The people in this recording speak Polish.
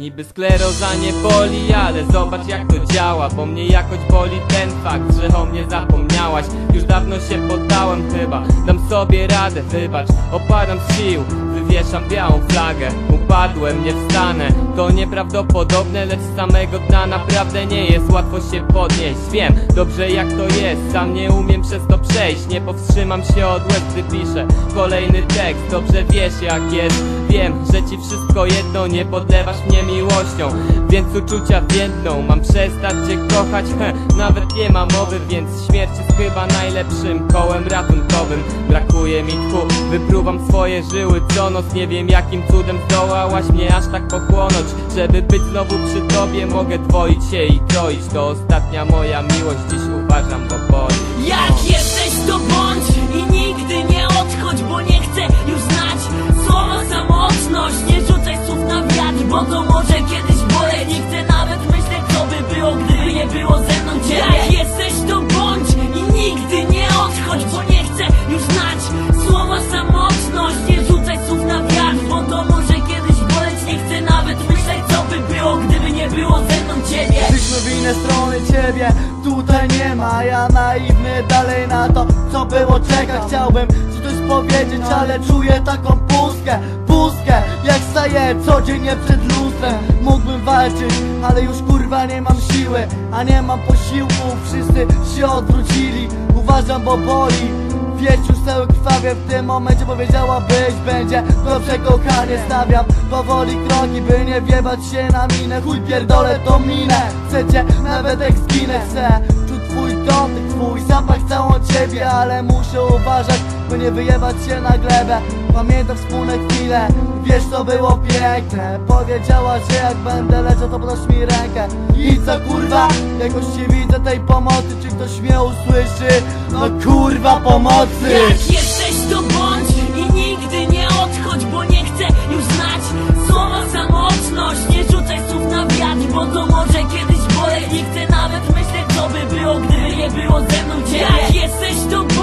Niby skleroza nie boli, ale zobacz jak to działa Bo mnie jakoś boli ten fakt, że o mnie zapomniałaś. Już dawno się poddałem chyba, dam sobie radę, wybacz Opadam z sił, wywieszam białą flagę Upadłem, nie wstanę, to nieprawdopodobne Lecz samego dna naprawdę nie jest łatwo się podnieść. Wiem dobrze jak to jest, sam nie umiem przez to przejść. Nie powstrzymam się od łez, gdy piszę kolejny tekst. Dobrze wiesz jak jest, wiem, że ci wszystko jedno Nie podlewasz mnie miłością, więc uczucia więdną Mam przestać cię kochać, nawet nie ma mowy Więc śmierć jest chyba najlepszym kołem ratunkowym Brakuje mi tchu, wypruwam swoje żyły co noc. Nie wiem jakim cudem zdołałaś mnie aż tak pochłonąć. Żeby być znowu przy tobie mogę dwoić się i troić. To ostatnia moja miłość, dziś uważam, bo boli. Jak jesteś to bądź i nigdy nie odchodź Bo nie chcę już znać. Słowa samotność Nie rzucaj słów na wiatr, bo to może kiedyś boleć Nie chcę nawet myśleć co by było, gdyby nie było ze mną ciebie Jak jesteś to bądź i nigdy nie odchodź Bo nie chcę już znać słowa samotność Nie rzucaj słów na wiatr, bo to może kiedyś boleć. Nie chcę nawet myśleć co by było, gdyby nie było ze mną ciebie. Przyszły w inne strony ciebie Tutaj nie ma, ja naiwny dalej na to Co było czeka, chciałbym ci coś powiedzieć Ale czuję taką pustkę, pustkę. Jak staję codziennie przed lustrem Mógłbym walczyć, ale już kurwa nie mam siły A nie mam posiłku, wszyscy się odwrócili Uważam, bo boli Wiesz już cały krwawie w tym momencie powiedziałabyś będzie Dobrze kochanie stawiam powoli kroki By nie wiewać się na minę. Chuj pierdolę tą minę. Chcecie nawet jak zginę Chcę czuć twój dotyk Twój zapach całą ciebie Ale muszę uważać by nie wyjebać się na glebę. Pamiętam wspólne chwile Wiesz to było piękne. Powiedziała, że jak będę leciał to podasz mi rękę. I co kurwa? Jakoś nie widzę tej pomocy Czy ktoś mnie usłyszy? No kurwa potrzeba pomocy. Jak jesteś to bądź i nigdy nie odchodź Bo nie chcę już znać słowa samotność Nie rzucaj słów na wiatr, bo to może kiedyś boleć. Nie chcę nawet myśleć co by było, gdyby nie było ze mną ciebie. Jak jesteś to bądź